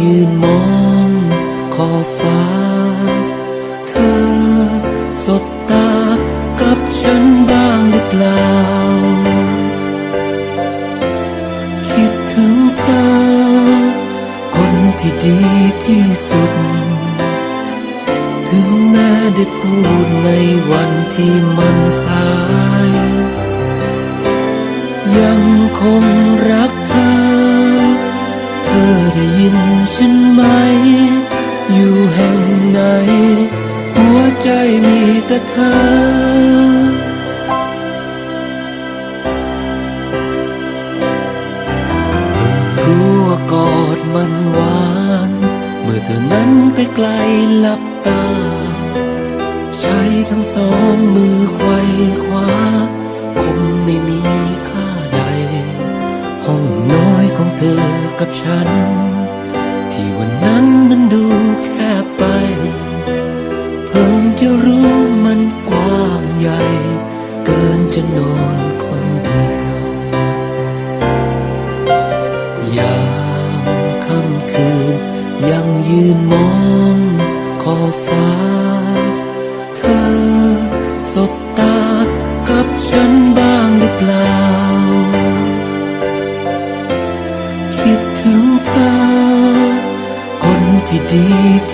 ยืนมองขอบฟ้า เธอสบตากับฉันบ้างหรือเปล่า คิดถึงเธอ คนที่ดีที่สุด ถึงแม้ได้พูดในวันที่มันสา ยินฉันไหม อยู่แห่งไหน หัวใจมีแต่เธอเพิ่งรู้ว่ากอดมันหวาน เมื่อเธอนั้นไปไกลหลับตา ใช้ทั้งสองมือไขว้คว้าคงไม่มีค่าใด ห้องน้อยของเธอกับฉัน ที่วันนั้นมันดูแคบไป เพิ่งจะรู้มันกว้างใหญ่ เกินจะนอนคนเดียวยามค่ำคืนยังยืนมองขอบฟ้า เธอสบ